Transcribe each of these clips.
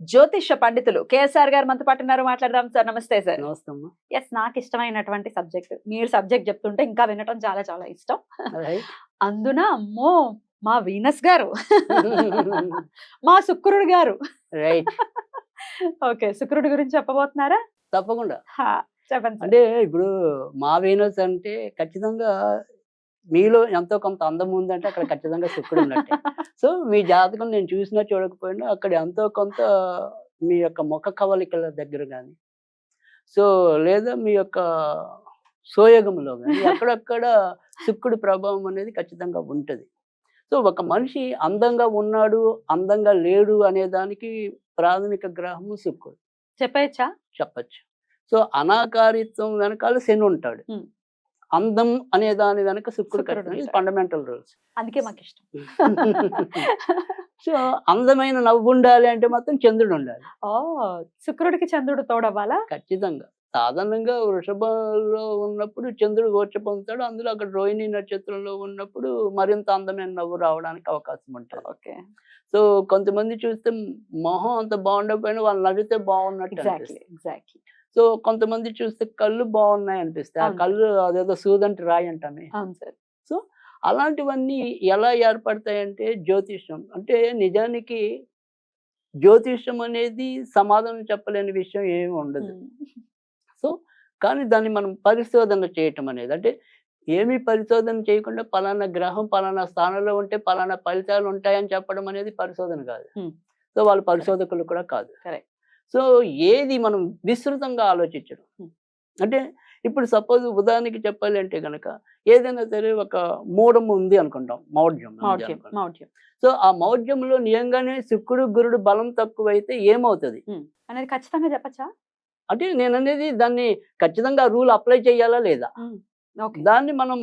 జ్యోతిష పండితులు కేఎస్ఆర్ గారు మనతో పాటు ఉన్నారు. మాట్లాడదాం సార్. నమస్తే సార్. నమస్తే ఎస్ నాకు ఇష్టమైనటువంటి సబ్జెక్ట్. మీరు సబ్జెక్ట్ చెప్తుంటే ఇంకా వినటం చాలా చాలా ఇష్టం. అందున అమ్మో మా వీనస్ గారు. మా శుక్రుడు గారు. రైట్ ఓకే శుక్రుడి గురించి చెప్పబోతున్నారా? తప్పకుండా. చెప్పండి. అంటే ఇప్పుడు మా వీనస్ అంటే ఖచ్చితంగా మీలో ఎంతో కొంత అందం ఉందంటే అక్కడ ఖచ్చితంగా శుక్రుడు ఉన్నట్టే. సో మీ జాతకం నేను చూసినా చూడకపోయినా అక్కడ ఎంతో కొంత మీ యొక్క ముఖ కవలికల దగ్గర కానీ సో లేదా మీ యొక్క సోయగంలో కానీ అక్కడక్కడ శుక్రుడి ప్రభావం అనేది ఖచ్చితంగా ఉంటుంది. సో ఒక మనిషి అందంగా ఉన్నాడు అందంగా లేడు అనే దానికి ప్రాథమిక గ్రహము శుక్రుడు. చెప్పేయచ్చా చెప్పచ్చు. సో అనాకారిత్వం వెనకాల శని ఉంటాడు. అందం అనే దాని వెనక శుక్రుడు ఉంటాడు. ఫండమెంటల్ రూల్స్ అందుకే మాకు ఇష్టం సో అందమైన నవ్వు ఉండాలి అంటే మాత్రం చంద్రుడు ఉండాలి. ఓ శుక్రుడికి చంద్రుడు తోడవ్వాలా? ఖచ్చితంగా. సాధారణంగా వృషభంలో ఉన్నప్పుడు చంద్రుడు గోచ పొందుతాడు. అందులో అక్కడ రోహిణి నక్షత్రంలో ఉన్నప్పుడు మరింత అందమైన నవ్వు రావడానికి అవకాశం ఉంటుంది. ఓకే. సో కొంతమంది చూస్తే మొహం అంత బాగుండకపోయినా వాళ్ళు నవ్వితే బాగున్నట్టు ఎగ్జాక్ట్లీ. ఎగ్జాక్ట్లీ సో కొంతమంది చూస్తే కళ్ళు బాగున్నాయి అనిపిస్తాయి. ఆ. కళ్ళు అదేదో సూదంటి రాయి అంటామే. సార్. అలాంటివన్నీ ఎలా ఏర్పడతాయంటే జ్యోతిష్యం. అంటే నిజానికి జ్యోతిష్యం అనేది సమాధానం చెప్పలేని విషయం ఏమి ఉండదు. సో కానీ దాన్ని మనం పరిశోధన చేయటం అనేది. అంటే ఏమీ పరిశోధన చేయకుండా పలానా గ్రహం పలానా స్థానంలో ఉంటే పలానా ఫలితాలు ఉంటాయని చెప్పడం అనేది పరిశోధన కాదు. సో వాళ్ళు పరిశోధకులు కూడా కాదు. సో ఏది మనం విస్తృతంగా ఆలోచించడం. అంటే ఇప్పుడు సపోజ్ ఉదాహరణకి చెప్పాలి అంటే గనక ఏదైనా సరే ఒక మూఢం ఉంది అనుకుంటాం మౌఢ్యం మౌఢ్యం సో ఆ మౌఢ్యంలో నిజంగానే శుక్రుడు గురుడు బలం తక్కువైతే ఏమవుతుంది? అనేది ఖచ్చితంగా చెప్పచ్చా? అంటే నేను అనేది దాన్ని ఖచ్చితంగా రూల్ అప్లై చేయాలా లేదా? దాన్ని మనం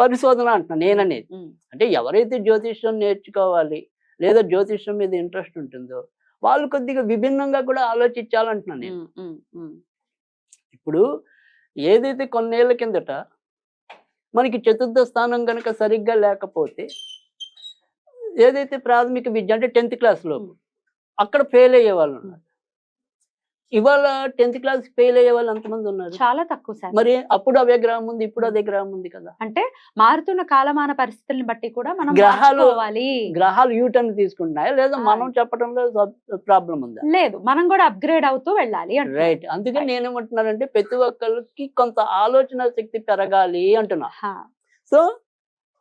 పరిశోధన అంటున్నాను నేననేది. అంటే ఎవరైతే జ్యోతిష్యం నేర్చుకోవాలి లేదా జ్యోతిష్యం మీద ఇంట్రెస్ట్ ఉంటుందో వాళ్ళు కొద్దిగా విభిన్నంగా కూడా ఆలోచించాలంటున్నాను నేను. ఇప్పుడు ఏదైతే కొన్నేళ్ళ కిందట మనకి చతుర్థ స్థానం కనుక సరిగ్గా లేకపోతే ఏదైతే ప్రాథమిక విద్య అంటే టెన్త్ క్లాస్లో. అక్కడ ఫెయిల్ అయ్యే వాళ్ళు ఉన్నారు ఇవాళ టెన్త్ క్లాస్ ఫెయిల్ అయ్యే వాళ్ళు ఎంతమంది ఉన్నారు? చాలా తక్కువ సార్. మరి అప్పుడు అవే గ్రహం ఉంది ఇప్పుడు అదే గ్రహం ఉంది కదా. అంటే మారుతున్న కాలమాన పరిస్థితుల్ని బట్టి కూడా మనం గ్రహాలు- గ్రహాలు యూటర్న్ తీసుకుంటున్నాయా? లేదా. మనం చెప్పడంలో ప్రాబ్లం ఉందా? లేదు మనం కూడా అప్గ్రేడ్ అవుతూ వెళ్ళాలి. రైట్. అందుకే. నేనేమంటున్నానంటే ప్రతి ఒక్కరికి కొంత ఆలోచన శక్తి పెరగాలి అంటున్నా. సో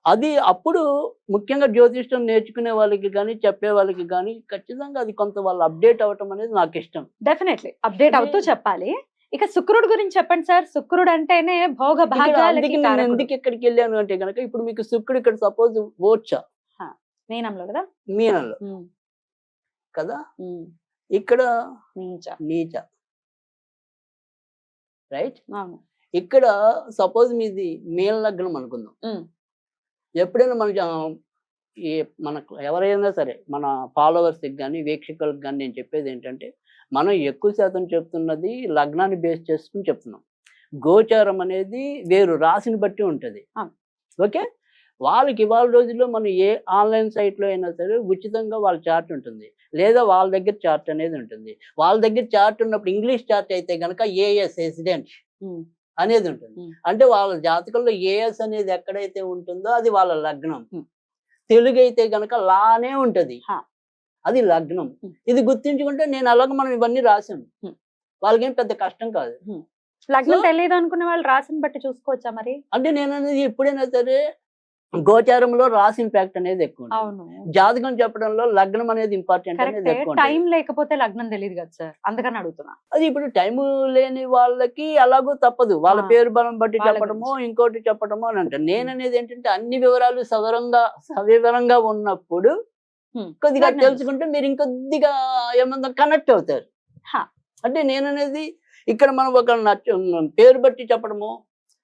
అది అప్పుడు ముఖ్యంగా జ్యోతిష్యం నేర్చుకునే వాళ్ళకి కానీ చెప్పే వాళ్ళకి కానీ ఖచ్చితంగా అది కొంత వాళ్ళు అప్డేట్ అవ్వటం అనేది నాకు ఇష్టం. డెఫినెట్లీ. అప్డేట్ అవుతూ చెప్పాలి. ఇక శుక్రుడు గురించి చెప్పండి సార్. శుక్రుడు అంటేనే భోగ కారకుడు. ఎందుకు ఇక్కడికి వెళ్ళాను అంటే కనుక ఇప్పుడు మీకు శుక్రుడు ఇక్కడ సపోజ్ ఓడ్చా మీనంలో కదా? మీనంలో. కదా? ఇక్కడ నీచ. నీచ. రైట్? ఇక్కడ సపోజ్ మీది మేల లగ్నం అనుకుందాం. ఎప్పుడైనా మనకి ఈ మనకు ఎవరైనా సరే మన ఫాలోవర్స్కి కానీ వీక్షకులకు కానీ నేను చెప్పేది ఏంటంటే మనం ఎక్కువ శాతం చెప్తున్నది లగ్నాన్ని బేస్ చేసుకుని చెప్తున్నాం. గోచారం అనేది వేరు రాశిని బట్టి ఉంటుంది. ఓకే? వాళ్ళకి ఇవాళ రోజుల్లో మనం ఏ ఆన్లైన్ సైట్లో అయినా సరే ఉచితంగా వాళ్ళ చార్ట్ ఉంటుంది. లేదా వాళ్ళ దగ్గర చార్ట్ అనేది ఉంటుంది. వాళ్ళ దగ్గర చార్ట్ ఉన్నప్పుడు ఇంగ్లీష్ చార్ట్ అయితే కనుక ఏఎస్ రెసిడెంట్ అనేది ఉంటుంది. అంటే వాళ్ళ జాతకంలో ఏఎస్ అనేది ఎక్కడైతే ఉంటుందో అది వాళ్ళ లగ్నం. తెలుగు అయితే గనక లానే ఉంటది. అది లగ్నం. ఇది గుర్తించుకుంటే నేను అలాగ మనం ఇవన్నీ రాసాం. వాళ్ళకేం పెద్ద కష్టం కాదు లగ్నం తెలియదు అనుకునే వాళ్ళు రాసిని బట్టి చూసుకోవచ్చా మరి అంటే నేను అనేది ఎప్పుడైనా సరే గోచారంలో రాసి ఇంపాక్ట్ అనేది ఎక్కువ జాతకం చెప్పడంలో లగ్నం అనేది ఇంపార్టెంట్ అనేది ఎక్కువ టైం. లేకపోతే లగ్నం తెలియదు కదా సార్. అందుకని అడుగుతున్నా. అది ఇప్పుడు టైం లేని వాళ్ళకి అలాగూ తప్పదు. వాళ్ళ. పేరు బలం బట్టి చెప్పడమో ఇంకోటి చెప్పడమో అని అంటారు. నేను అనేది ఏంటంటే అన్ని వివరాలు సవరంగా సవివరంగా ఉన్నప్పుడు. కొద్దిగా తెలుసుకుంటే మీరు ఇంకొద్దిగా ఏమన్నా కనెక్ట్ అవుతారు. అంటే నేను అనేది ఇక్కడ మనం ఒక పేరు బట్టి చెప్పడము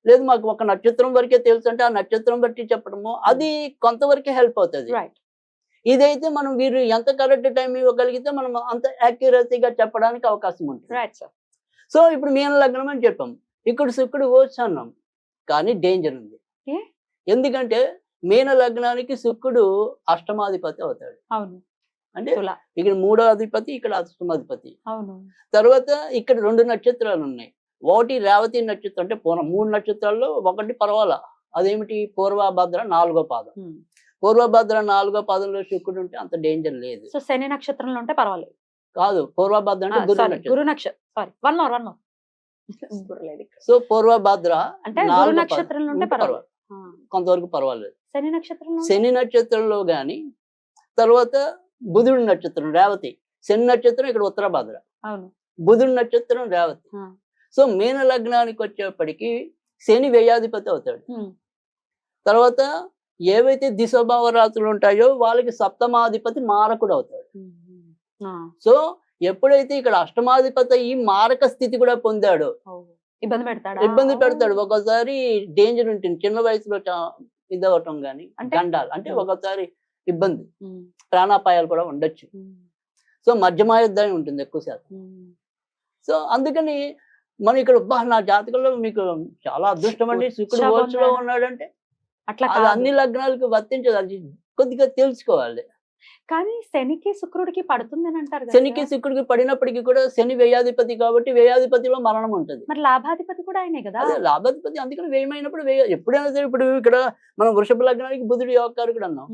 లేదు మాకు ఒక నక్షత్రం వరకే తెలుసు అంటే ఆ నక్షత్రం బట్టి చెప్పడము. అది కొంతవరకే హెల్ప్ అవుతుంది. ఇదైతే మనం వీరు ఎంత కరెక్ట్ టైం ఇవ్వగలిగితే మనం అంత యాక్యురసీగా చెప్పడానికి అవకాశం ఉంటుంది. రైట్ సార్ సో ఇప్పుడు మీన లగ్నం అని చెప్పాం. ఇక్కడ శుక్రుడు వచ్చు అన్నాం. కానీ డేంజర్ ఉంది? ఎందుకంటే మీన లగ్నానికి శుక్రుడు అష్టమాధిపతి అవుతాడు. అవును. అంటే ఇక్కడ మూడో అధిపతి ఇక్కడ అష్టమాధిపతి. అవును. తర్వాత ఇక్కడ రెండు నక్షత్రాలు ఉన్నాయి ఒకటి రేవతి నక్షత్రం అంటే పూర్వ మూడు నక్షత్రాల్లో ఒకటి పర్వాల? అదేమిటి? పూర్వభద్ర నాలుగో పాదం. పూర్వభద్ర నాలుగో పాదంలో శుక్రుడు ఉంటే అంత డేంజర్ లేదు. సో శని నక్షత్రంలో ఉంటే పర్వాలేదు. కాదు పూర్వభద్ర అంటే గురు నక్షత్రం. నక్షత్రం. Sorry one more one more. So Purvabhadra అంటే గురు నక్షత్రంలో ఉంటే పర్వాలేదు. కొంతవరకు పర్వాలేదు. శని నక్షత్రంలో శని నక్షత్రంలో గాని తర్వాత బుధుడి నక్షత్రం రేవతి. శని నక్షత్రం ఇక్కడ ఉత్తరభద్ర. అవును. బుధుడి నక్షత్రం రేవతి. సో మీన లగ్నానికి వచ్చేప్పటికి శని వ్యయాధిపతి అవుతాడు. తర్వాత ఏవైతే దిశభావ రాత్రులు ఉంటాయో వాళ్ళకి సప్తమాధిపతి మారకుడు అవుతాడు. సో ఎప్పుడైతే ఇక్కడ అష్టమాధిపతి ఈ మారక స్థితి కూడా పొందాడో. ఇబ్బంది పెడతాడా ఇబ్బంది. పెడతాడు ఒకసారి డేంజర్ ఉంటుంది చిన్న వయసులో ఇదవటం కానీ? గండాలు అంటే. ఒకసారి ఇబ్బంది. ప్రాణాపాయాలు కూడా ఉండొచ్చు. సో మధ్యమాయుద్ధాన్ని ఉంటుంది ఎక్కువ శాతం. సో అందుకని మనం ఇక్కడ "అబ్బా, నా జాతకంలో మీకు చాలా అదృష్టం అండి. శుక్రుడు ఉన్నాడా? ఉన్నాడంటే అట్లా అది అన్ని లగ్నాలకు వర్తించదు. అది కొద్దిగా తెలుసుకోవాలి. కానీ శనికి శుక్రుడికి పడుతుంది అని అంటారు శనికి? శుక్రుడికి పడినప్పటికీ కూడా శని వ్యయాధిపతి కాబట్టి వ్యయాధిపతిలో మరణం ఉంటుంది. మరి లాభాధిపతి కూడా ఆయనే కదా? లాభాధిపతి అందుకని వ్యయమైనప్పుడు వ్యయ ఎప్పుడైనా సరే ఇప్పుడు ఇక్కడ మనం వృషభ లగ్నానికి బుధుడి యోగకారకుడు అన్నాం.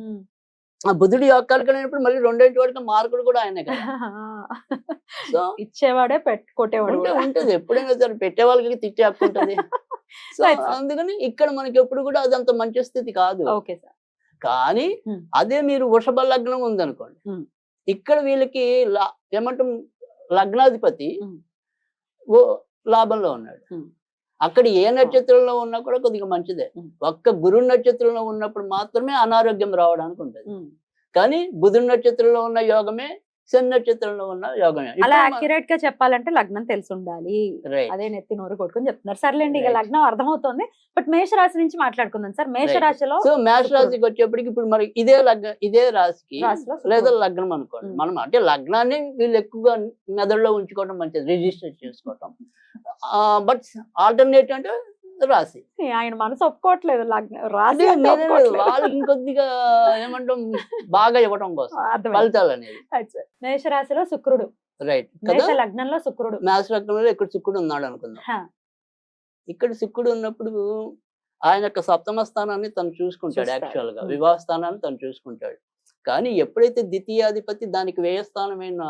ఆ బుధుడి యోగకారకుడు అయినప్పుడు మళ్ళీ రెండేంటి వాడికి మార్కుడు కూడా ఆయనే కదా సో ఇచ్చేవాడే కొట్టేవాడు. ఉంటది ఎప్పుడైనా సరే పెట్టే వాళ్ళకి తిట్టే హక్కు ఉంటుంది సో. అందుకని ఇక్కడ మనకి ఎప్పుడు కూడా అది అంత మంచి స్థితి కాదు ఓకే సార్ కానీ. అదే మీరు వృషభ లగ్నం ఉందనుకోండి. ఇక్కడ వీళ్ళకి లా- ఏమంటాం లగ్నాధిపతి. ఓ లాభంలో ఉన్నాడు. అక్కడ ఏ నక్షత్రంలో ఉన్నా కూడా కొద్దిగా మంచిదే. ఒక్క గురు నక్షత్రంలో ఉన్నప్పుడు మాత్రమే అనారోగ్యం రావడానికి ఉంటుంది. కానీ బుధుడి నక్షత్రంలో ఉన్న యోగమే శని నక్షత్రంలో ఉన్న యోగమే. అలా అక్యురేట్గా చెప్పాలంటే లగ్నం తెలిసి ఉండాలి. అదే నెత్తి నోరు కొట్టుకొని చెప్తున్నారు. సర్లేండి ఇక. లగ్నం అర్థమవుతోంది. బట్ మేషరాశి నుంచి మాట్లాడుకుందాం సార్. మేషరాశిలో సో మేష రాశికి వచ్చేప్పటికి ఇప్పుడు మరి ఇదే లగ్న ఇదే రాశికి. లేదా లగ్నం అనుకోండి. మనం అంటే లగ్నాన్ని వీళ్ళు ఎక్కువగా మెదడులో ఉంచుకోవడం మంచిది రిజిస్టర్ చేసుకోవటం. బట్ ఆల్టర్నేట్ అంటే రాశి ఆయన మనసు ఒప్పుకోవట్లేదు ఒప్పుకోవట్లేదు. వాళ్ళకి ఇంకొద్దిగా ఏమంటాం బాగా ఇవ్వడం కోసం. ఫలితాలు అనేది. మేషరాశిలో శుక్రుడు రైట్ మేష లగ్నంలో శుక్రుడు మేష లగ్నంలో ఇక్కడ శుక్రుడు ఉన్నాడు అనుకుందాం ఇక్కడ శుక్రుడు ఉన్నప్పుడు ఆయన యొక్క సప్తమ స్థానాన్ని తను చూసుకుంటాడు. యాక్చువల్గా. వివాహ స్థానాన్ని తను చూసుకుంటాడు కానీ ఎప్పుడైతే ద్వితీయాధిపతి దానికి వ్యయ స్థానమైన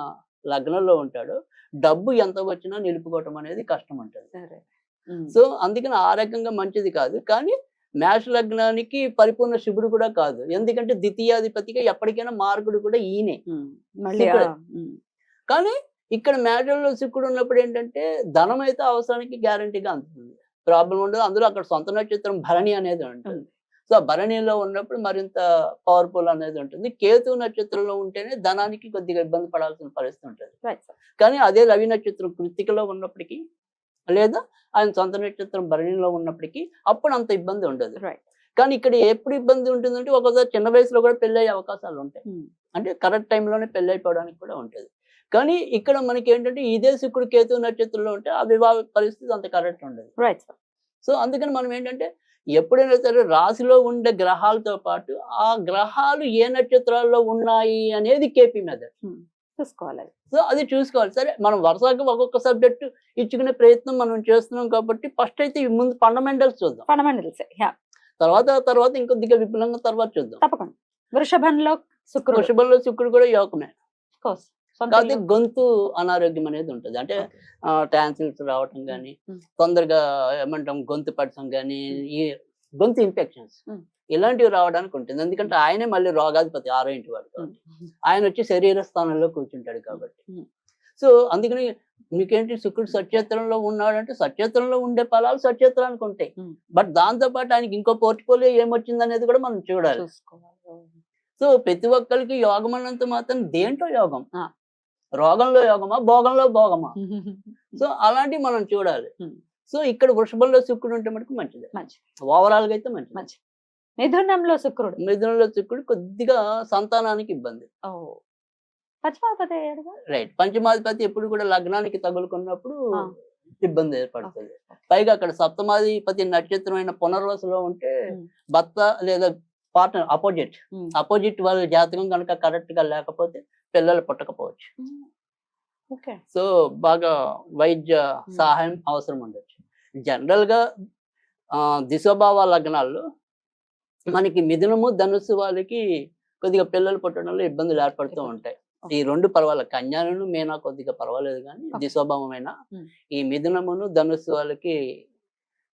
లగ్నంలో ఉంటాడో డబ్బు ఎంత వచ్చినా నిలుపుకోవటం అనేది కష్టం ఉంటుంది. సో అందుకని ఆ రకంగా మంచిది కాదు. కానీ మేష లగ్నానికి పరిపూర్ణ శుభుడు కూడా కాదు. ఎందుకంటే ద్వితీయాధిపతిగా ఎప్పటికైనా మార్కుడు కూడా ఈయనే. కానీ ఇక్కడ మేడల్లో శుక్రుడు ఉన్నప్పుడు ఏంటంటే ధనం అయితే అవసరానికి గ్యారంటీగా అందుతుంది. ప్రాబ్లం ఉండదు. అందులో అక్కడ సొంత నక్షత్రం భరణి అనేది ఉంటుంది. సో భరణిలో ఉన్నప్పుడు మరింత పవర్ఫుల్ అనేది ఉంటుంది. కేతు నక్షత్రంలో ఉంటేనే ధనానికి కొద్దిగా ఇబ్బంది పడాల్సిన పరిస్థితి ఉంటుంది. కానీ అదే రవి నక్షత్రం కృతికలో ఉన్నప్పటికీ లేదా ఆయన సొంత నక్షత్రం భరణిలో ఉన్నప్పటికీ అప్పుడు అంత ఇబ్బంది ఉండదు. Right. కానీ ఇక్కడ ఎప్పుడు ఇబ్బంది ఉంటుందంటే ఒకసారి చిన్న వయసులో కూడా పెళ్ళి అయ్యే అవకాశాలు ఉంటాయి. ఉమ్. అంటే కరెక్ట్ టైంలోనే పెళ్ళి అయిపోవడానికి కూడా ఉంటుంది. కానీ ఇక్కడ మనకి ఏంటంటే ఇదే శుక్రుడు కేతు నక్షత్రంలో ఉంటే ఆ వివాహ పరిస్థితి అంత కరెక్ట్ ఉండదు. రైట్ సార్ సో అందుకని మనం ఏంటంటే ఎప్పుడైనా సరే రాశిలో ఉండే గ్రహాలతో పాటు ఆ గ్రహాలు ఏ నక్షత్రాల్లో ఉన్నాయి అనేది కేపీ మెథడ్. చూసుకోవాలి. సో అది చూసుకోవాలి. సరే మనం వరుసగా ఒక్కొక్క సబ్జెక్ట్ ఇచ్చుకునే ప్రయత్నం మనం చేస్తున్నాం కాబట్టి ఫస్ట్ అయితే ఈ ముందు ఫండమెంటల్స్ చూద్దాం. ఫండమెంటల్స్ తర్వాత తర్వాత ఇంకొద్దిగా విపులంగా తర్వాత చూద్దాం. తప్పకుండా. వృషభంలో శుక్రుడు. వృషభంలో శుక్రుడు కూడా యోగమే. కాకపోతే. గొంతు అనారోగ్యం అనేది ఉంటుంది. అంటే టాన్సిల్స్ రావటం కానీ ఉమ్. తొందరగా ఏమంటాం గొంతు పడటం కానీ ఈ గొంతు ఇన్ఫెక్షన్స్. ఇలాంటివి రావడానికి ఉంటుంది ఎందుకంటే ఆయనే మళ్ళీ రోగాధిపతి ఆరో ఇంటి వాడు కాబట్టి. ఆయన వచ్చి శరీర స్థానంలో కూర్చుంటాడు కాబట్టి. సో అందుకని మీకేంటి శుక్రుడు సచేత్రంలో ఉన్నాడంటే సచేత్రంలో ఉండే ఫలాలు సచేత్రానికి ఉంటాయి. బట్ దాంతో పాటు ఆయనకి ఇంకో పోర్ట్ఫోలియో ఏమొచ్చింది అనేది కూడా మనం చూడాలి సో ప్రతి ఒక్కరికి యోగం అన్నంత మాత్రం దేంట్లో యోగం. రోగంలో యోగమా భోగంలో భోగమా సో అలాంటివి మనం చూడాలి. సో ఇక్కడ వృషభంలో శుక్రుడు ఉంటే మటుకు మంచిది. మంచిది. ఓవరాల్గా అయితే మంచిది. మంచిది. మిథునంలో శుక్రుడు. మిథునంలో శుక్రుడు కొద్దిగా సంతానానికి ఇబ్బంది. అయ్యాడుగా రైట్. పంచమాధిపతి ఎప్పుడు కూడా లగ్నానికి తగులుకున్నప్పుడు. ఇబ్బంది ఏర్పడుతుంది. పైగా అక్కడ సప్తమాధిపతి నక్షత్రమైన పునర్వసులో ఉంటే. భర్త లేదా పార్ట్నర్ అపోజిట్. అపోజిట్ వాళ్ళ జాతకం కనుక కరెక్ట్గా లేకపోతే పిల్లలు పుట్టకపోవచ్చు. సో బాగా వైద్య సహాయం అవసరం ఉండొచ్చు. జనరల్గా ఆ, దిశోభావ లగ్నాల్లో మనకి మిథునము ధనుసు వాళ్ళకి కొద్దిగా పిల్లలు పుట్టడంలో ఇబ్బందులు ఏర్పడుతూ ఉంటాయి. ఈ రెండు పర్వాలేదు కన్యాను మీనా కొద్దిగా పర్వాలేదు కానీ. దిశోభావమైన. ఈ మిథునమును ధనుస్సు వాళ్ళకి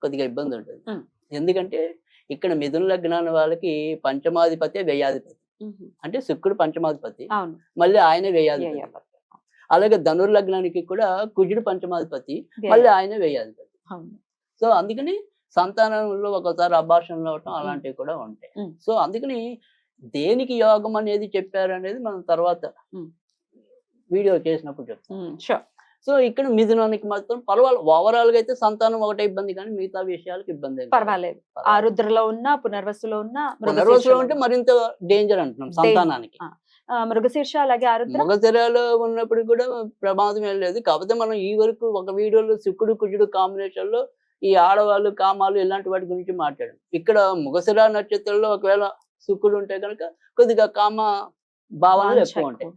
కొద్దిగా ఇబ్బంది ఉంటుంది. ఎందుకంటే ఇక్కడ మిథున లగ్నాన్ని వాళ్ళకి పంచమాధిపతి వ్యయాధిపతి. అంటే శుక్రుడు పంచమాధిపతి. మళ్ళీ ఆయనే వ్యయాధిపతి. అలాగే ధనుర్ లగ్నానికి కూడా కుజుడు పంచమాధిపతి మళ్ళీ ఆయనే అవును. సో అందుకని సంతానంలో ఒకసారి అభాషణలు అవటం అలాంటివి కూడా ఉంటాయి. ఉమ్. సో అందుకని దేనికి యోగం అనేది చెప్పారు అనేది మనం తర్వాత ఉమ్. వీడియో చేసినప్పుడు చెప్తాం. షూర్ సో ఇక్కడ మిథునానికి మాత్రం పర్వాలేదు ఓవరాల్గా అయితే సంతానం ఒకటే ఇబ్బంది కానీ మిగతా విషయాలకు ఇబ్బంది. పర్వాలేదు. ఆరుద్రలో ఉన్న పునర్వసులో ఉన్న పునర్వసులో ఉంటే మరింత డేంజర్ అంటున్నాం సంతానానికి. మృగశీర్ష అలాగే ఆరుద్ర. మగశిరాలో ఉన్నప్పుడు కూడా ప్రమాదం ఏం లేదు. కాకపోతే మనం ఈ వరకు ఒక వీడియోలో శుక్రుడు కుజుడు కాంబినేషన్లో ఈ ఆడవాళ్ళు కామాలు ఇలాంటి వాటి గురించి మాట్లాడాం. ఇక్కడ ముగశిరా నక్షత్రంలో ఒకవేళ శుక్రుడు ఉంటే కనుక కొద్దిగా కామ భావనలు వాంఛ ఎక్కువ ఉంటాయి.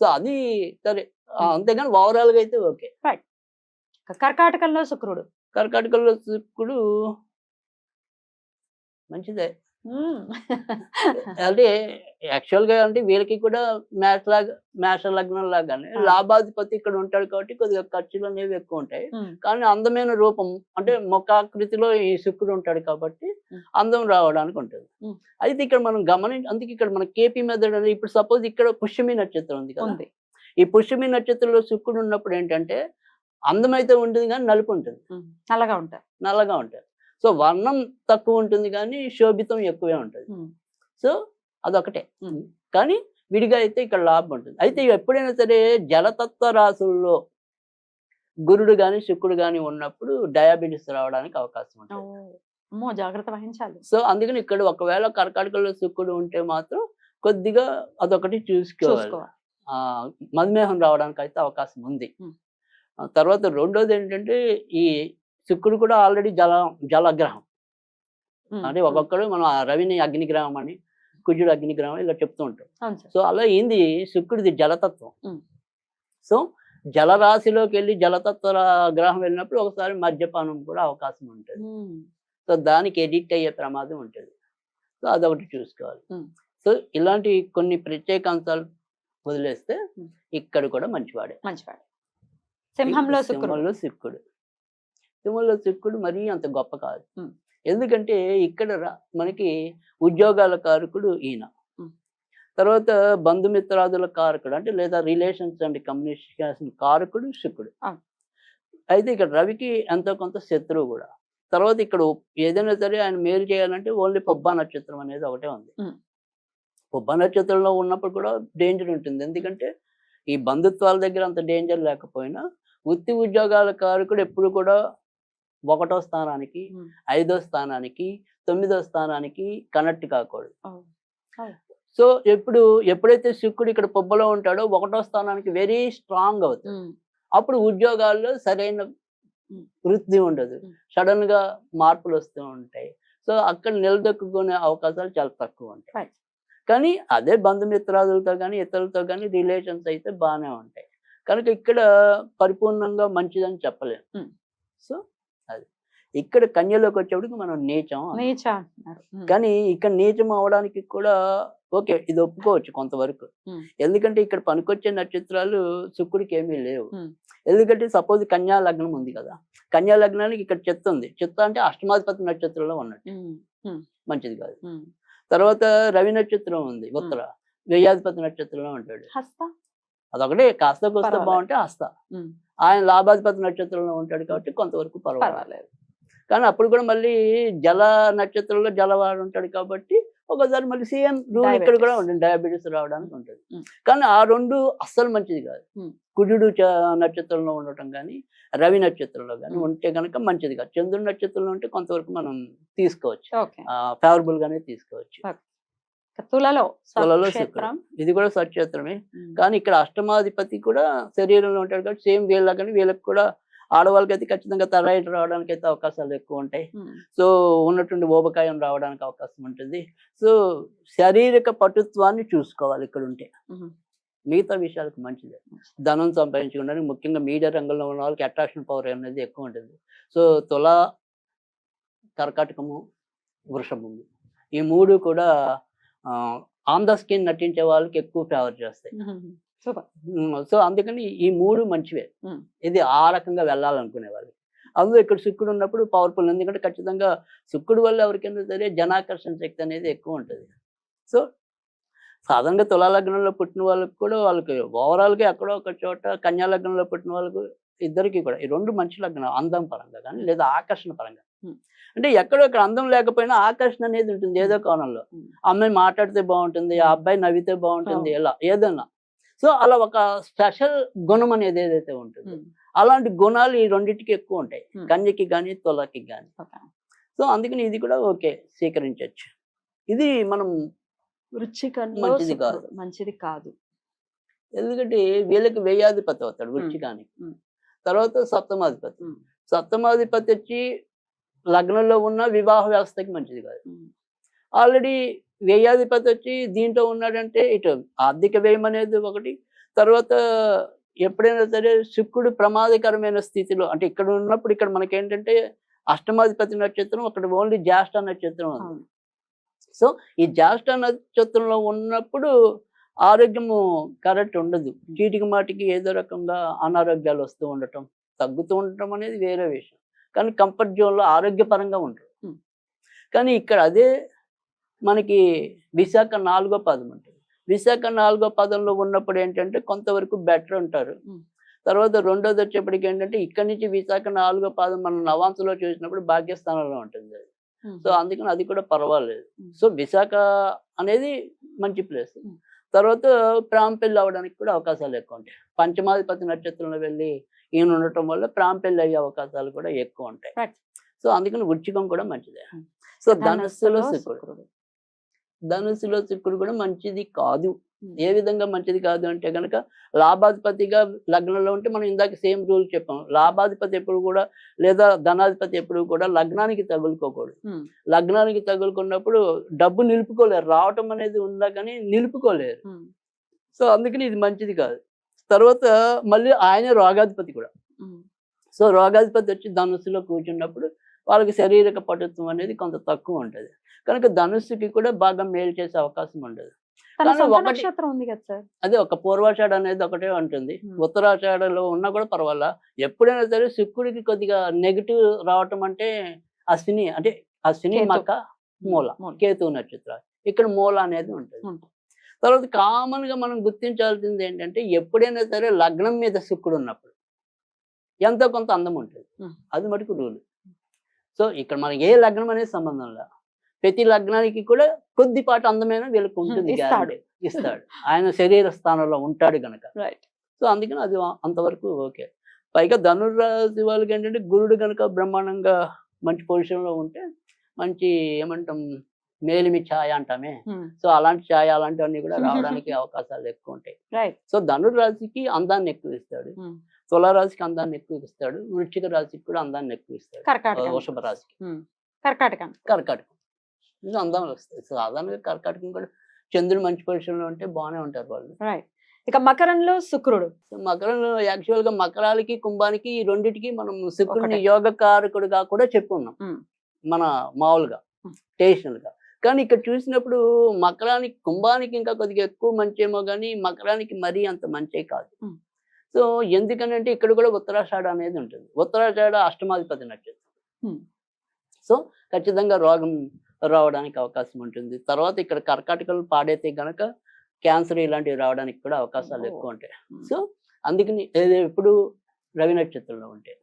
సో అది సరే. అంతేగాని ఓవరాల్గా అయితే ఓకే. కర్కాటకంలో శుక్రుడు. కర్కాటకలో శుక్రుడు మంచిదే. అంటే యాక్చువల్గా అంటే వీళ్ళకి కూడా మ్యాచ్ లాగా మేష లగ్నం లాగానే. లాభాధిపతి ఇక్కడ ఉంటాడు కాబట్టి కొద్దిగా ఖర్చులు అనేవి ఎక్కువ ఉంటాయి. కానీ అందమైన రూపం అంటే ముఖాకృతిలో ఈ శుక్రుడు ఉంటాడు కాబట్టి. అందం రావడానికి ఉంటుంది. అయితే ఇక్కడ మనం గమనించి అందుకే ఇక్కడ మన కేపీ మెథడ్ అనేది ఇప్పుడు సపోజ్ ఇక్కడ పుష్యమి నక్షత్రం ఉంది కదా ఈ పుష్యమి నక్షత్రంలో శుక్రుడు ఉన్నప్పుడు ఏంటంటే అందమైతే ఉంటుంది కానీ నలుపు ఉంటుంది. నల్లగా ఉంటారు నల్లగా ఉంటుంది సో వర్ణం తక్కువ ఉంటుంది కానీ శోభితం ఎక్కువే ఉంటుంది. సో అదొకటే. కానీ విడిగా అయితే ఇక్కడ లాభం ఉంటుంది. అయితే ఎప్పుడైనా సరే జలతత్వ రాసుల్లో గురుడు కానీ శుక్రుడు కానీ ఉన్నప్పుడు డయాబెటీస్ రావడానికి అవకాశం. ఉంటుంది. జాగ్రత్త వహించాలి. సో అందుకని ఇక్కడ ఒకవేళ కర్కాటకలో శుక్రుడు ఉంటే మాత్రం కొద్దిగా అదొకటి చూసుకోవాలి. మధుమేహం రావడానికి అయితే అవకాశం ఉంది. తర్వాత రెండోది ఏంటంటే ఈ శుక్రుడు కూడా ఆల్రెడీ జల జలగ్రహం. అంటే ఒక్కొక్కడు మనం రవిని అగ్నిగ్రహం అని కుజుడు అగ్నిగ్రహం ఇలా చెప్తూ ఉంటాం సో అలా ఏంది? శుక్రుడిది జలతత్వం. సో జలరాశిలోకి వెళ్ళి జలతత్వ గ్రహం వెళ్ళినప్పుడు ఒకసారి మద్యపానం కూడా అవకాశం ఉంటుంది. సో దానికి ఎడిక్ట్ అయ్యే ప్రమాదం ఉంటుంది. సో అదొకటి చూసుకోవాలి. సో ఇలాంటి కొన్ని ప్రత్యేక అంశాలు వదిలేస్తే. ఇక్కడ కూడా మంచివాడే. మంచివాడు. సింహంలో శుక్రుడు. సింహంలో శుక్రుడు. సింహంలో శుక్రుడు మరీ అంత గొప్ప కాదు. ఎందుకంటే ఇక్కడ రా- మనకి ఉద్యోగాల కారకుడు ఈయన. తర్వాత బంధుమిత్రాదుల కారకుడు అంటే లేదా రిలేషన్స్ అండ్ కమ్యూనికేషన్ కారకుడు అవును. అయితే ఇక్కడ రవికి ఎంతో కొంత శత్రువు కూడా తర్వాత ఇక్కడ ఏదైనా సరే ఆయన మేలు చేయాలంటే ఓన్లీ పొబ్బా నక్షత్రం అనేది ఒకటే ఉంది. పొబ్బా నక్షత్రంలో ఉన్నప్పుడు కూడా డేంజర్ ఉంటుంది ఎందుకంటే ఈ బంధుత్వాల దగ్గర అంత డేంజర్ లేకపోయినా వృత్తి ఉద్యోగాల కారకుడు ఎప్పుడు కూడా ఒకటో స్థానానికి. ఐదో స్థానానికి తొమ్మిదో స్థానానికి కనెక్ట్ కాకూడదు. సో ఎప్పుడు ఎప్పుడైతే శుక్రుడు ఇక్కడ పొబ్బలో ఉంటాడో ఒకటో స్థానానికి వెరీ స్ట్రాంగ్ అవుతుంది. అప్పుడు ఉద్యోగాల్లో సరైన. వృద్ధి ఉండదు. సడన్గా మార్పులు వస్తూ ఉంటాయి సో అక్కడ నిలదొక్కునే అవకాశాలు చాలా తక్కువ ఉంటాయి. కానీ అదే బంధుమిత్రాదులతో కానీ ఇతరులతో కానీ రిలేషన్స్ అయితే బాగానే ఉంటాయి కనుక ఇక్కడ పరిపూర్ణంగా మంచిదని చెప్పలేము. సో అది ఇక్కడ కన్యలోకి వచ్చేప్పటికి మనం నీచం. నీచ. కానీ ఇక్కడ నీచం అవడానికి కూడా ఓకే ఇది ఒప్పుకోవచ్చు కొంతవరకు. ఎందుకంటే ఇక్కడ పనికొచ్చే నక్షత్రాలు శుక్రుడికి ఏమీ లేవు. ఎందుకంటే సపోజ్ కన్యా లగ్నం ఉంది కదా కన్యా లగ్నానికి ఇక్కడ చిత్త ఉంది చిత్త అంటే అష్టమాధిపతి నక్షత్రంలో ఉన్నట్టు. మంచిది కాదు. తర్వాత రవి నక్షత్రం ఉంది ఉత్తర వ్యయాధిపతి నక్షత్రంలో ఉంటాడు అదొకటే కాస్త కోస్త. బాగుంటే హస్త. ఆయన లాభాధిపతి నక్షత్రంలో ఉంటాడు కాబట్టి కొంతవరకు పర్వాలేదు. కానీ అప్పుడు కూడా మళ్ళీ జల నక్షత్రంలో జలవాడు ఉంటాడు కాబట్టి ఒకసారి మళ్ళీ సేమ్ రూల్ ఇక్కడ కూడా. ఉంటుంది డయాబెటీస్ రావడానికి ఉంటుంది. కానీ ఆ రెండు అస్సలు మంచిది కాదు. కుజుడు చ- నక్షత్రంలో ఉండటం కానీ రవి నక్షత్రంలో కానీ. ఉంటే కనుక మంచిది కాదు. చంద్రుడి నక్షత్రంలో ఉంటే కొంతవరకు మనం తీసుకోవచ్చు. ఫేవరబుల్ గానే తీసుకోవచ్చు. తులలో తులలో క్షేత్రం ఇది కూడా సత్యత్రమే కానీ ఇక్కడ అష్టమాధిపతి కూడా శరీరంలో ఉంటాడు కాబట్టి సేమ్ వీళ్ళకని వీళ్ళకి కూడా ఆడవాళ్ళకి అయితే ఖచ్చితంగా థైరాయిడ్ రావడానికి అయితే అవకాశాలు ఎక్కువ ఉంటాయి. సో ఉన్నటువంటి ఊబకాయం రావడానికి అవకాశం ఉంటుంది. సో శారీరక పటుత్వాన్ని చూసుకోవాలి ఇక్కడ ఉంటే. మిగతా విషయాలకు మంచిది. ధనం సంపాదించుకోవడానికి ముఖ్యంగా మీడియా రంగంలో ఉన్న వాళ్ళకి అట్రాక్షన్ పవర్ అనేది ఎక్కువ ఉంటుంది. సో తుల కర్కాటకము వృషభము. ఈ మూడు కూడా ఆన్ ద స్కిన్ నటించే వాళ్ళకి ఎక్కువ ఫేవర్ చేస్తాయి. సో అందుకని ఈ మూడు మంచివే. ఇది ఆ రకంగా వెళ్ళాలనుకునే వాళ్ళు అందులో ఇక్కడ శుక్రుడు ఉన్నప్పుడు పవర్ఫుల్ ఎందుకంటే ఖచ్చితంగా శుక్రుడు వల్ల ఎవరికైనా సరే జనాకర్షణ శక్తి అనేది ఎక్కువ ఉంటుంది. సో సాధారణంగా తులా లగ్నంలో పుట్టిన వాళ్ళకి కూడా వాళ్ళకి ఓవరాల్గా ఎక్కడో ఒక చోట కన్యా లగ్నంలో పుట్టిన వాళ్ళకు ఇద్దరికి కూడా ఈ రెండు మంచి లగ్నం అందం పరంగా కానీ లేదా ఆకర్షణ పరంగా. అంటే ఎక్కడో ఇక్కడ అందం లేకపోయినా ఆకర్షణ అనేది ఉంటుంది ఏదో కోణంలో. అమ్మాయి మాట్లాడితే బాగుంటుంది ఆ అబ్బాయి నవ్వితే బాగుంటుంది ఇలా ఏదన్నా. సో అలా ఒక స్పెషల్ గుణం అనేది ఏదైతే ఉంటుందో అలాంటి గుణాలు ఈ రెండింటికి ఎక్కువ ఉంటాయి. కన్యకి కానీ తులకి కానీ సో అందుకని ఇది కూడా ఓకే స్వీకరించవచ్చు ఇది మనం వృచ్చికంలో మంచిది కాదు. మంచిది కాదు. ఎందుకంటే వీళ్ళకి వ్యయాధిపతి అవుతాడు. వృచ్చికానికి. తర్వాత సప్తమాధిపతి. సప్తమాధిపతి వచ్చి లగ్నంలో ఉన్న వివాహ వ్యవస్థకి మంచిది కాదు. ఆల్రెడీ వ్యయాధిపతి వచ్చి దీంట్లో ఉన్నాడంటే ఇటు ఆర్థిక వ్యయం అనేది ఒకటి. తర్వాత ఎప్పుడైనా సరే శుక్రుడు ప్రమాదకరమైన స్థితిలో అంటే ఇక్కడ ఉన్నప్పుడు ఇక్కడ మనకి ఏంటంటే అష్టమాధిపతి నక్షత్రం అక్కడ ఓన్లీ జ్యేష్ఠ నక్షత్రం ఉంది. సో ఈ జ్యేష్ఠ నక్షత్రంలో ఉన్నప్పుడు ఆరోగ్యము కరెక్ట్ ఉండదు. చీటికి మాటికి ఏదో రకంగా అనారోగ్యాలు వస్తూ ఉండటం తగ్గుతూ ఉండటం అనేది వేరే విషయం. కానీ కంఫర్ట్ జోన్లో ఆరోగ్యపరంగా ఉంటారు. కానీ ఇక్కడ అదే మనకి విశాఖ నాలుగో పదం ఉంటుంది విశాఖ నాలుగో పదంలో ఉన్నప్పుడు ఏంటంటే కొంతవరకు బెటర్ ఉంటారు. తర్వాత రెండోది వచ్చేప్పటికి ఏంటంటే ఇక్కడి నుంచి విశాఖ నాలుగో పాదం మనం నవాంశలో చూసినప్పుడు భాగ్యస్థానంలో ఉంటుంది. సో అందుకని అది కూడా పర్వాలేదు. సో విశాఖ అనేది మంచి ప్లేస్. తర్వాత ప్రాంపెళ్ళి అవడానికి కూడా అవకాశాలు ఎక్కువ ఉంటాయి పంచమాధిపతి నక్షత్రంలో వెళ్ళి ఈయన ఉండటం వల్ల ప్రాంపెళ్ళి అయ్యే అవకాశాలు కూడా ఎక్కువ ఉంటాయి. సో అందుకని వృచ్చికం కూడా మంచిదే ఉమ్. సో ధనస్సులో శుక్రుడు ధనుస్సులో శుక్రుడు కూడా మంచిది కాదు ఉమ్. ఏ విధంగా మంచిది కాదు అంటే కనుక లాభాధిపతిగా లగ్నంలో ఉంటే మనం ఇందాక సేమ్ రూల్ చెప్పాం లాభాధిపతి ఎప్పుడు కూడా లేదా ధనాధిపతి ఎప్పుడు కూడా లగ్నానికి తగులుకోకూడదు ఉమ్. లగ్నానికి తగులుకున్నప్పుడు డబ్బు నిలుపుకోలేరు రావటం అనేది ఉందా కానీ నిలుపుకోలేరు. సో అందుకని ఇది మంచిది కాదు తర్వాత మళ్ళీ ఆయన రోగాధిపతి కూడా. సో రోగాధిపతి వచ్చి ధనుస్సులో కూర్చున్నప్పుడు వాళ్ళకి శారీరక పటుత్వం అనేది కొంత తక్కువ ఉంటుంది కనుక ధనుస్సుకి కూడా బాగా మేలు చేసే అవకాశం ఉండదు అదే ఒక పూర్వాషాఢ అనేది ఒకటే ఉంటుంది. ఉత్తరాషాఢలో ఉన్నా కూడా పర్వాలా ఎప్పుడైనా సరే శుక్రుడికి కొద్దిగా నెగిటివ్ రావటం అంటే అశ్విని అంటే అశ్విని కేతు. మక మూల. కేతు నక్షత్రాలు ఇక్కడ మూల అనేది ఉంటుంది. తర్వాత కామన్గా మనం గుర్తించాల్సింది ఏంటంటే ఎప్పుడైనా సరే లగ్నం మీద శుక్రుడు ఉన్నప్పుడు ఎంతో కొంత అందం ఉంటుంది. అది మటుకు రూల్. సో ఇక్కడ మనకి ఏ లగ్నం అనేది సంబంధం లేదు. ప్రతి లగ్నానికి కూడా కొద్దిపాటి అందమైన వీళ్ళకి ఉంటుంది ఇస్తాడు. ఆయన శరీర స్థానంలో ఉంటాడు గనక. రైట్ సో అందుకని అది అంతవరకు ఓకే. పైగా ధనుర్రాశి వాళ్ళకి ఏంటంటే గురుడు కనుక బ్రహ్మాండంగా మంచి పొజిషన్లో ఉంటే మంచి ఏమంటాం మేలిమి ఛాయ అంటామే. సో అలాంటి ఛాయ అలాంటివన్నీ కూడా రావడానికి అవకాశాలు ఎక్కువ ఉంటాయి సో ధనుర్రాశికి అందాన్ని ఎక్కువ ఇస్తాడు తులారాశికి అందాన్ని ఎక్కువ ఇస్తాడు వృశ్చిక రాశికి కూడా అందాన్ని ఎక్కువ ఇస్తాడు కర్కాటకం. వృషభ రాశికి. కర్కాటకం. కర్కాటకం. ఇది అందం వస్తాయి. సాధారణంగా కర్కాటకం కూడా చంద్రుడు మంచి పొజిషన్లో ఉంటే బాగానే ఉంటారు వాళ్ళు. ఇక మకరంలో శుక్రుడు. సో మకరంలో యాక్చువల్గా మకరాలకి కుంభానికి ఈ రెండిటికి మనం శుక్రుడిని. యోగకారకుడుగా కూడా చెప్పుకున్నాం. మన మామూలుగా. ట్రెడిషనల్గా. కానీ ఇక్కడ చూసినప్పుడు మకరానికి కుంభానికి ఇంకా కొద్దిగా ఎక్కువ మంచేమో కానీ మకరానికి మరీ అంత మంచే కాదు. సో ఎందుకనంటే ఇక్కడ కూడా ఉత్తరాషాఢ అనేది ఉంటుంది ఉత్తరాషాఢ అష్టమాధిపతి నక్షత్రం. సో ఖచ్చితంగా రోగం రావడానికి అవకాశం ఉంటుంది తర్వాత ఇక్కడ కర్కాటకలు పాడైతే గనక క్యాన్సర్ ఇలాంటివి రావడానికి కూడా అవకాశాలు. ఎక్కువ ఉంటాయి. సో అందుకని ఎప్పుడు రవి నక్షత్రంలో ఉంటాయి.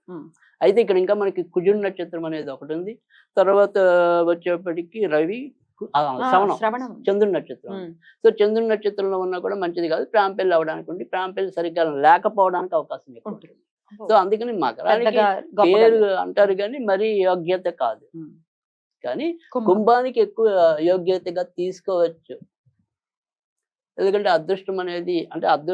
అయితే ఇక్కడ ఇంకా మనకి కుజుడు నక్షత్రం అనేది ఒకటి ఉంది తర్వాత వచ్చేప్పటికి రవి శ్రవణం. చంద్రుడి నక్షత్రం. సో చంద్రుడి నక్షత్రంలో ఉన్నా కూడా మంచిది కాదు. ప్రాంపెల్లి అవడానికి ఉంది ప్రాంపెల్లి సరిగ్గా లేకపోవడానికి అవకాశం ఎక్కువ ఉంటుంది. సో అందుకని మకరానికి పేరు. అంటారు కానీ మరీ యోగ్యత కాదు. కానీ కుంభం. కుంభానికి ఎక్కువ యోగ్యతగా తీసుకోవచ్చు. ఎందుకంటే అదృష్టం అనేది అంటే అదృ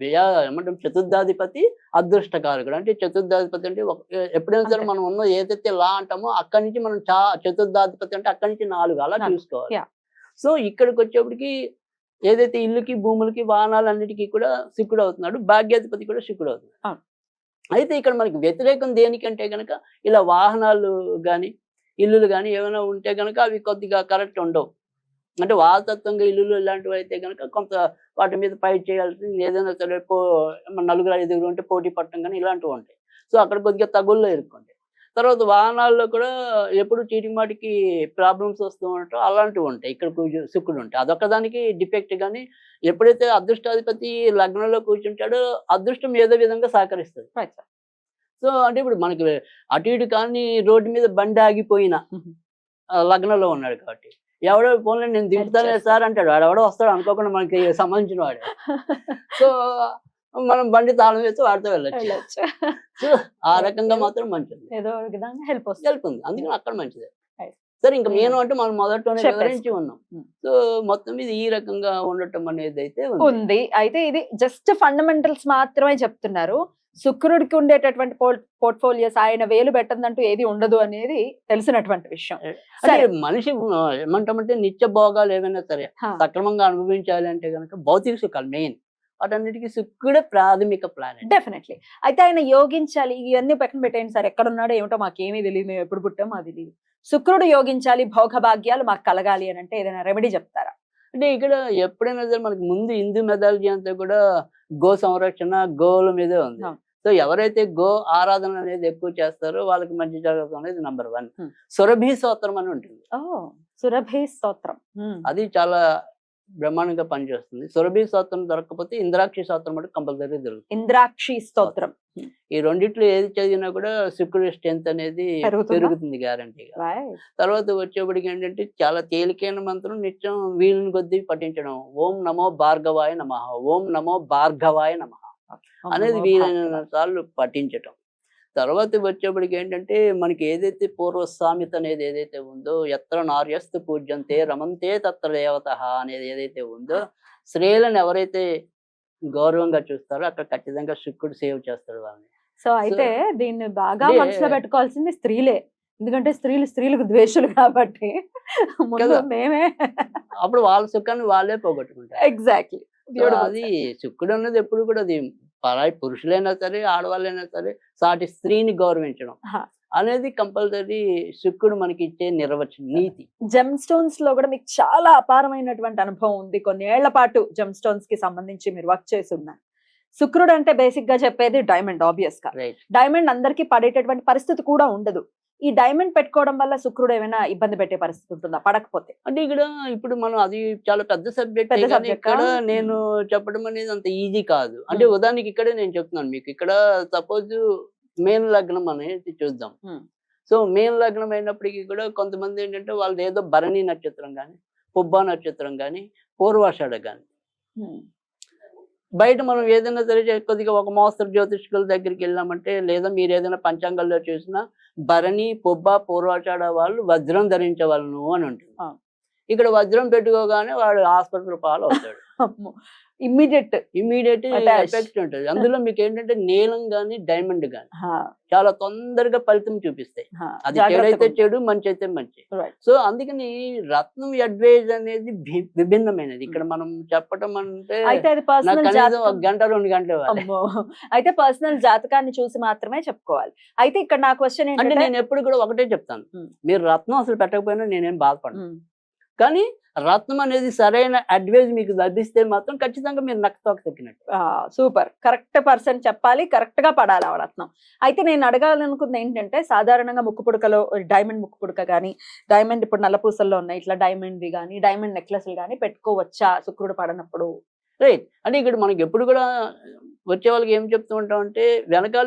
వ్యయ ఏమంటాం చతుర్థాధిపతి అదృష్టకారకుడు అంటే చతుర్థాధిపతి అంటే ఒక- ఎప్పుడైనా సరే. మనం ఉన్న ఏదైతే లా అంటామో అక్కడి నుంచి మనం చా చతుర్థాధిపతి అంటే అక్కడి నుంచి నాలుగు అలా. చూసుకోవాలి. సో ఇక్కడికి వచ్చేప్పటికి ఏదైతే ఇల్లుకి భూములకి వాహనాలన్నిటికీ కూడా శుక్రుడు అవుతున్నాడు భాగ్యాధిపతి కూడా శుక్రుడు అవుతున్నాడు. అయితే ఇక్కడ మనకి వ్యతిరేకం దేనికంటే గనక ఇలా వాహనాలు కానీ ఇల్లులు కానీ ఏమైనా ఉంటే గనక అవి కొద్దిగా కరెక్ట్ ఉండవు అంటే వాస్తత్వంగా ఇల్లులు ఇలాంటివి అయితే కనుక కొంత వాటి మీద ఫైట్ చేయాల్సింది ఏదైనా సరే పో నలుగురు ఐదుగురు ఉంటే పోటీ పట్టడం కానీ ఇలాంటివి ఉంటాయి. సో అక్కడ కొద్దిగా తగుల్లో ఇరుక్కుంటాయి తర్వాత వాహనాల్లో కూడా ఎప్పుడు చీటికి మాటికి ప్రాబ్లమ్స్ వస్తూ ఉంటాయో అలాంటివి ఉంటాయి. ఇక్కడ కూర్చు శుక్రుడు ఉంటాయి అదొక దానికి డిఫెక్ట్ కానీ ఎప్పుడైతే అదృష్టాధిపతి లగ్నంలో కూర్చుంటాడో అదృష్టం ఏదో విధంగా సహకరిస్తుంది. సో అంటే ఇప్పుడు మనకి అటు ఇటు కానీ రోడ్డు మీద బండి ఆగిపోయినా లగ్నంలో ఉన్నాడు కాబట్టి ఎవడో ఫోన్లో నేను దింపుతానే. సార్ అంటాడు వాడు ఎవడో వస్తాడు అనుకోకుండా మనకి సంబంధించిన వాడు సో మనం బండి తాళం వేసి వాడితో వెళ్ళొచ్చు. సో ఆ రకంగా మాత్రం మంచిది ఏదో విధంగా హెల్ప్ వస్తుంది వెళ్తుంది అందుకని అక్కడ మంచిది. సరే ఇంకా Yeah. నేను అంటే మనం మొదట్లోనే. వివరించి ఉన్నాం Hmm. సో మొత్తం మీద ఈ రకంగా ఉండటం అనేది అయితే ఉంది ఉంది అయితే ఇది జస్ట్ ఫండమెంటల్స్ మాత్రమే చెప్తున్నారు శుక్రుడికి ఉండేటటువంటి పోర్ట్ఫోలియోస్ ఆయన వేలు పెట్టదంటూ ఏది ఉండదు అనేది తెలిసినటువంటి విషయం. అంటే సరే. మనిషి ఏమంటామంటే నిత్య భోగాలు ఏమైనా సరే. సక్రమంగా అనుభవించాలి అంటే కనుక భౌతిక సుఖాలు మెయిన్. వాటన్నిటికీ శుక్రుడే ప్రాథమిక ప్లానెట్ డెఫినెట్లీ. అయితే ఆయన యోగించాలి ఇవన్నీ పక్కన పెట్టేయండి సార్. ఎక్కడ ఉన్నాడో ఏమిటో మాకేమీ తెలియదు మేము ఎప్పుడు పుట్టామో అది తెలియదు శుక్రుడు యోగించాలి భోగభాగ్యాలు మాకు కలగాలి అని అంటే ఏదైనా రెమెడీ చెప్తారా? అంటే ఇక్కడ ఎప్పుడైనా సరే మనకి ముందు హిందూ మెథాలజీ అంతా కూడా గో సంరక్షణ గోల మీదే ఉంది. సో ఎవరైతే గో ఆరాధన అనేది ఎక్కువ చేస్తారో వాళ్ళకి మంచి జరగడం అనేది నంబర్ వన్ Hmm. సురభి స్తోత్రం అని ఉంటుంది. సురభి స్తోత్రం. ఉమ్. అది చాలా బ్రహ్మాండంగా పనిచేస్తుంది. సురభి స్తోత్రం దొరకకపోతే ఇంద్రాక్షి స్తోత్రం అంటే కంపల్సరీ దొరుకుతుంది. ఇంద్రాక్షి స్తోత్రం. ఈ రెండిట్లో ఏది చదివినా కూడా శుక్రుడి స్ట్రెంత్ అనేది పెరుగుతుందా? గ్యారంటీగా. తర్వాత వచ్చేప్పటికి ఏంటంటే చాలా తేలికైన మంత్రం నిత్యం వీలుని కొద్దీ పఠించడం. ఓం నమో భార్గవాయ నమ. ఓం నమో భార్గవాయ నమ. అనేది వీలైన సార్లు పఠించటం తర్వాత వచ్చేప్పటికి ఏంటంటే మనకి ఏదైతే పూర్వ సామెత అనేది ఏదైతే ఉందో ఎత్ర నార్యస్తు పూజ్యంతే రమంతే తత్ర దేవత అనేది ఏదైతే ఉందో స్త్రీలను ఎవరైతే గౌరవంగా చూస్తారో అక్కడ ఖచ్చితంగా శుక్రుడు సేవ్ చేస్తాడు వాళ్ళని. సో అయితే దీన్ని బాగా మనసులో పెట్టుకోవాల్సింది స్త్రీలే. ఎందుకంటే స్త్రీలు స్త్రీలకు ద్వేషులు కాబట్టి. మేమే అప్పుడు వాళ్ళ సుఖాన్ని వాళ్ళే పోగొట్టుకుంటారు. ఎగ్జాక్ట్లీ. అది శుక్రుడు అన్నది ఎప్పుడు కూడా అది పరాయి పురుషులైనా సరే ఆడవాళ్ళైనా సరే సాటి స్త్రీని గౌరవించడం. అనేది కంపల్సరీ శుక్రుడు మనకి ఇచ్చే నిర్వచనం నీతి. జెమ్ స్టోన్స్లో కూడా మీకు చాలా అపారమైనటువంటి అనుభవం ఉంది. కొన్ని ఏళ్ళ పాటు జెమ్ స్టోన్స్కి సంబంధించి మీరు వర్క్ చేసి ఉన్నారు శుక్రుడు అంటే బేసిక్గా చెప్పేది డైమండ్ ఆబ్వియస్గా డైమండ్ అందరికీ పడేటటువంటి పరిస్థితి కూడా ఉండదు. ఈ డైమండ్ పెట్టుకోవడం వల్ల శుక్రుడు ఏమైనా ఇబ్బంది పెట్టే పరిస్థితి ఉంటుందా? పడకపోతే. అంటే ఇక్కడ ఇప్పుడు మనం అది చాలా పెద్ద సబ్జెక్ట్ ఇక్కడ? నేను చెప్పడం అనేది అంత ఈజీ కాదు. అంటే. ఉదాహరణకి ఇక్కడే నేను చెప్తున్నాను మీకు. ఇక్కడ సపోజ్ మేన్ లగ్నం అనేది చూద్దాం. సో మేన్ లగ్నం అయినప్పటికీ కూడా కొంతమంది ఏంటంటే వాళ్ళది ఏదో భరణి నక్షత్రం కానీ పుబ్బా నక్షత్రం కానీ పూర్వాషాఢ కానీ. బయట మనం ఏదైనా సరే కొద్దిగా ఒక మోస్తరు జ్యోతిష్కుల దగ్గరికి వెళ్ళామంటే లేదా మీరు ఏదైనా పంచాంగాల్లో చూసినా భరణి పొబ్బ పూర్వాషాఢ వాళ్ళు వజ్రం ధరించే వాళ్ళను అని ఉంటుంది. ఇక్కడ వజ్రం పెట్టుకోగానే వాడు ఆసుపత్రి పాలు అవుతాడు ఇమ్మీడియట్ ఇమీడియట్ Attach. ఎఫెక్ట్ ఉంటుంది. అందులో మీకు ఏంటంటే నీలం కానీ డైమండ్ కానీ చాలా తొందరగా ఫలితం చూపిస్తాయి. అది చెడైతే చెడు మంచి అయితే మంచి. సో అందుకని రత్నం అడ్వైజ్ అనేది విభిన్నమైనది. ఇక్కడ మనం చెప్పటం అంటే అయితే అది నాకు పర్సనల్ కనీసం ఒక గంట రెండు గంటలు అయితే పర్సనల్ జాతకాన్ని చూసి మాత్రమే చెప్పుకోవాలి. అయితే ఇక్కడ నా క్వశ్చన్ అంటే ఏంటంటే నేను ఎప్పుడు కూడా ఒకటే చెప్తాను. ఉమ్. మీరు రత్నం అసలు పెట్టకపోయినా నేనేం బాధపడను. ఉమ్, కానీ రత్నం అనేది సరైన అడ్వైజ్ మీకు లభిస్తే మాత్రం ఖచ్చితంగా మీరు నక్కతోక తొక్కినట్టు. ఆ, సూపర్. కరెక్ట్ పర్సన్ చెప్పాలి కరెక్ట్గా పడాలి ఆ రత్నం. అయితే నేను అడగాలనుకుంది ఏంటంటే సాధారణంగా ముక్కు పుడకలో డైమండ్ ముక్కు పుడక కానీ డైమండ్ ఇప్పుడు నల్లపూసల్లో ఉన్నాయి ఇట్లా డైమండ్వి కానీ డైమండ్ నెక్లెస్లు కానీ పెట్టుకోవచ్చా శుక్రుడు పడనప్పుడు? రైట్ అంటే ఇక్కడ మనకి ఎప్పుడు కూడా వచ్చే వాళ్ళకి ఏం చెప్తూ ఉంటాం అంటే వెనకాల